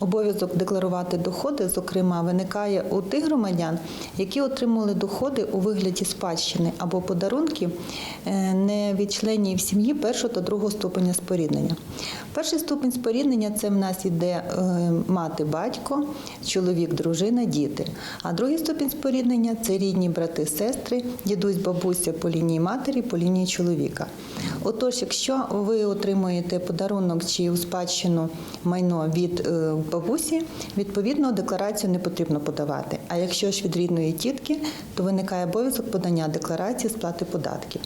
Обов'язок декларувати доходи, зокрема, виникає у тих громадян, які отримали доходи у вигляді спадщини або подарунків е, не від членів сім'ї першого та другого ступеня споріднення. Перший ступень споріднення це в нас іде е, мати, батько, чоловік, дружина, діти. А другий ступінь споріднення це рідні брати, сестри, дідусь, бабуся по лінії матері, по лінії чоловіка. Отож, якщо ви отримуєте подарунок чи у спадщину майно від е, бабусі, відповідно декларацію не потрібно подавати. А якщо ж від рідної тітки, то виникає обов'язок подання декларації сплати податків.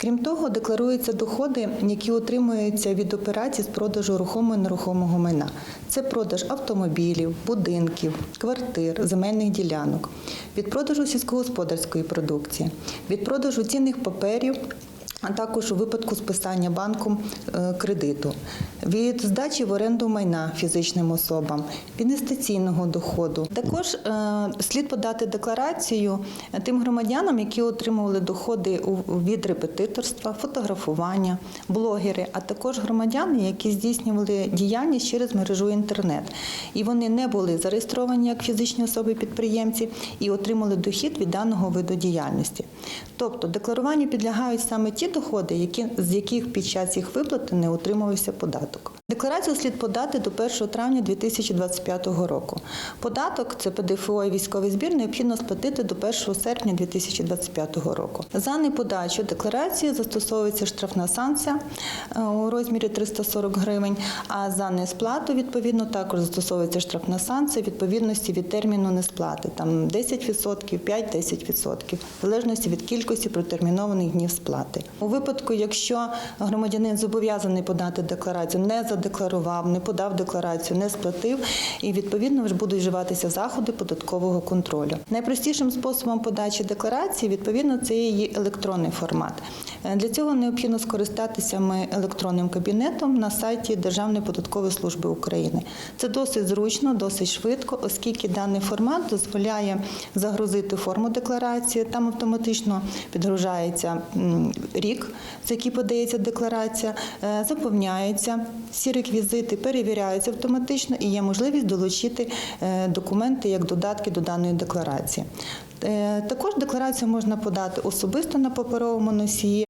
Крім того, декларуються доходи, які отримуються від операцій з продажу рухомого і нерухомого майна. Це продаж автомобілів, будинків, квартир, земельних ділянок, від продажу сільськогосподарської продукції, від продажу цінних паперів а також у випадку списання банком е, кредиту, від здачі в оренду майна фізичним особам, інвестиційного доходу. Також е, слід подати декларацію тим громадянам, які отримували доходи від репетиторства, фотографування, блогери, а також громадяни, які здійснювали діяльність через мережу інтернет. І вони не були зареєстровані як фізичні особи-підприємці і отримали дохід від даного виду діяльності. Тобто декларуванню підлягають саме ті доходи, які, з яких під час їх виплати не утримувався податок. Декларацію слід подати до 1 травня 2025 року. Податок це ПДФО і військовий збір необхідно сплатити до 1 серпня 2025 року. За неподачу декларації застосовується штрафна санкція е, у розмірі 340 гривень, а за несплату відповідно також застосовується штрафна санкція відповідності від терміну несплати, там 10%, 5-10%, в залежності від кількості протермінованих днів сплати. У випадку, якщо громадянин зобов'язаний подати декларацію, не задекларував, не подав декларацію, не сплатив, і відповідно вже будуть вживатися заходи податкового контролю. Найпростішим способом подачі декларації відповідно це її електронний формат. Е, Для цього необхідно скористатися ми електронним кабінетом на сайті Державної податкової служби України. Це досить зручно, досить швидко, оскільки даний формат дозволяє загрузити форму декларації. Там автоматично підгружається рік, за який подається декларація, е, заповняється, всі реквізити перевіряються автоматично і є можливість долучити е, документи як додатки до даної декларації. Е, Також декларацію можна подати особисто на паперовому носії